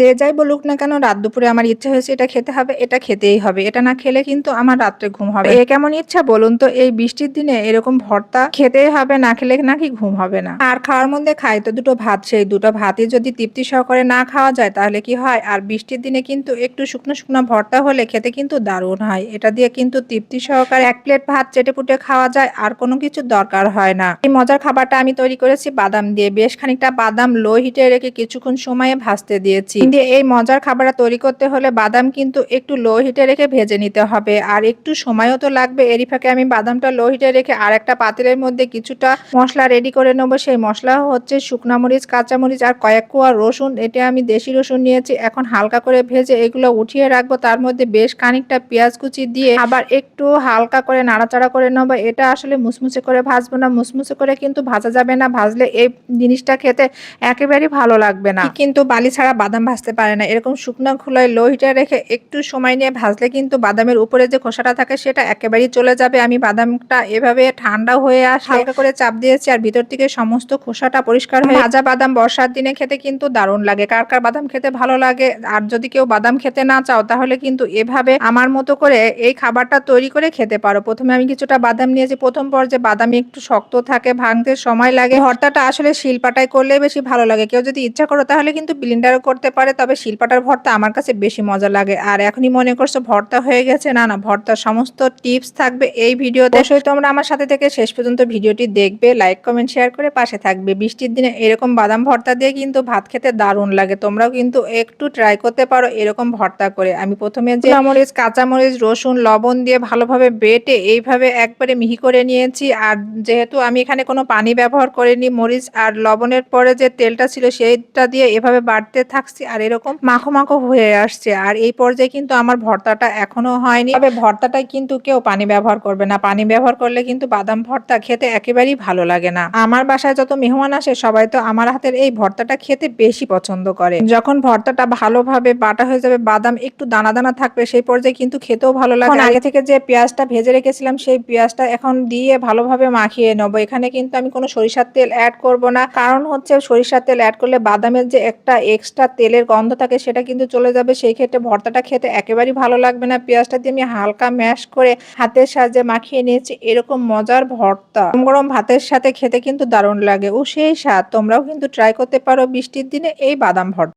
যে যাই বলুক না কেন, রাত দুপুরে আমার ইচ্ছা হয়েছে এটা খেতে হবে, এটা খেতেই হবে। এটা না খেলে কিন্তু আমার রাত্রে ঘুম হবে। এ কেমন ইচ্ছা বলুন তো, এই বৃষ্টির দিনে এরকম ভর্তা খেতেই হবে, না খেলে নাকি ঘুম হবে না। আর খাওয়ার মধ্যে খাই তো দুটো ভাত, সেই দুটো ভাতই যদি তৃপ্তি সহকারে না খাওয়া যায় তাহলে কি হয়? আর বৃষ্টির দিনে কিন্তু একটু শুকনো শুকনো ভর্তা হলে খেতে কিন্তু দারুণ হয়। এটা দিয়ে কিন্তু তৃপ্তি সহকারে এক প্লেট ভাত চেটে পুটে খাওয়া যায়, আর কোনো কিছু দরকার হয় না। এই মজার খাবারটা আমি তৈরি করেছি বাদাম দিয়ে। বেশ খানিকটা বাদাম লো হিটে রেখে কিছুক্ষণ সময়ে ভাজতে দিয়েছি। দিয়ে এই মজার খাবারটা তৈরি করতে হলে বাদাম কিন্তু একটু লো হিটে রেখে ভেজে নিতে হবে। আর একটু সময়ও তো লাগবে। এরই ফাঁকে আমি বাদামটা লো হিটে রেখে আর একটা পাতিলের মধ্যে কিছুটা মশলা রেডি করে নেব। সেই মশলা হচ্ছে শুকনা মরিচ কাঁচামরিচ আর কয়েক কোয়া রসুন। এটা আমি দেশি রসুন নিয়েছি। এখন হালকা করে ভেজে এগুলো উঠিয়ে রাখব। তার মধ্যে বেশ খানিকটা পেঁয়াজ কুচি দিয়ে আবার একটু হালকা করে নাড়াচাড়া করে নেব। এটা আসলে মুসমুসে করে ভাজবো না। মুসমুসে করে কিন্তু ভাজা যাবে না। ভাজলে এই জিনিসটা খেতে একেবারেই ভালো লাগবে না। কিন্তু বালি ছাড়া বাদাম ভাজতে পারে না। এরকম শুকনো খোলায় লো হিটে রেখে একটু সময় নিয়ে ভাজলে কিন্তু বাদামের উপরে যে খোসাটা থাকে সেটা একেবারেই চলে যাবে। আমি বাদামটা এভাবে ঠান্ডা হয়ে আস হালকা করে চাপ দিয়েছি আর ভিতর থেকে সমস্ত খোসাটা পরিষ্কার হয়ে ভাজা বাদাম বর্ষার দিনে খেতে কিন্তু দারুণ লাগে। কার কার বাদাম খেতে ভালো লাগে? আর যদি কেউ বাদাম খেতে না চাও তাহলে কিন্তু এভাবে আমার মতো করে এই খাবারটা তৈরি করে খেতে পারো। প্রথমে আমি কিছুটা বাদাম নিয়েছি। প্রথম পর্যায়ে বাদামি একটু শক্ত থাকে ভাঙতে সময় লাগে। ভর্তাটা আসলে শিলপাটায় করলে বেশি ভালো লাগে। কেউ যদি ইচ্ছা করো তাহলে কিন্তু ব্লিন্ডারও করতে পারে। তবে শিলপাটার ভর্তা আমার কাছে বেশি মজা লাগে। আর এখনই মনে করছ ভর্তা হয়ে গেছে? না না ভর্তার সমস্ত টিপস থাকবে এই ভিডিওতে। অবশ্যই তোমরা আমার সাথে থেকে শেষ পর্যন্ত ভিডিওটি দেখবে লাইক কমেন্ট শেয়ার করে পাশে থাকবে। বৃষ্টির দিনে এরকম বাদাম ভর্তা দিয়ে কিন্তু ভাত খেতে দারুণ লাগে। তোমরাও কিন্তু একটু ট্রাই করতে পারো এরকম ভর্তা করে। আমি প্রথমে যে মরিচ কাঁচামরিচ রসুন লবণ দিয়ে ভালোভাবে বেটে এইভাবে একবারে মিহি করে নিয়েছি। আর যেহেতু আমি এখানে কোনো পানি ব্যবহার করিনি মরিচ আর লবণের পরে যে তেলটা ছিল সেইটা দিয়ে এভাবে বাড়তে থাকছি। আর এরকম মাখো মাখো হয়ে আসছে। আর এই পর্যায়ে কিন্তু আমার ভর্তাটা এখনও হয়নি। তবে ভর্তাটাই কিন্তু কেউ পানি ব্যবহার করবে না। পানি ব্যবহার করলে কিন্তু বাদাম ভর্তা খেতে একেবারেই ভালো লাগে না। আমার বাসায় যত মেহমান আসে সবাই তো আমার হাতের এই ভর্তাটা খেতে বেশি পছন্দ করে। যখন ভর্তাটা ভালোভাবে বাটা হয়ে যাবে বাদাম একটু দানা দানা থাকবে সেই পর্যায়ে কিন্তু খেতেও ভালো লাগে। আগে থেকে যে পেঁয়াজটা ভেজে রেখেছিলাম সেই পেঁয়াজটা এখন দিয়ে ভালোভাবে মাখিয়ে নেব। এখানে কিন্তু আমি কোনো সরিষার তেল অ্যাড করব না। কারণ হচ্ছে সরিষার তেল অ্যাড করলে বাদামের যে একটা এক্সট্রা তেলের গন্ধ থাকে সেটা কিন্তু চলে যাবে। সেই ক্ষেত্রে ভর্তাটা খেতে একেবারেই ভালো লাগবে না। পেঁয়াজটা দিয়ে আমি হালকা ম্যাশ করে হাতের সাহায্যে মাখিয়ে নিয়েছি। এরকম মজার ভর্তা। গরম গরম ভাতের সাথে খেতে কিন্তু দারুণ লাগে। ও সেই স্বাদ। তোমরাও কিন্তু ট্রাই করতে পারো বৃষ্টির দিনে এই বাদাম ভর্তা।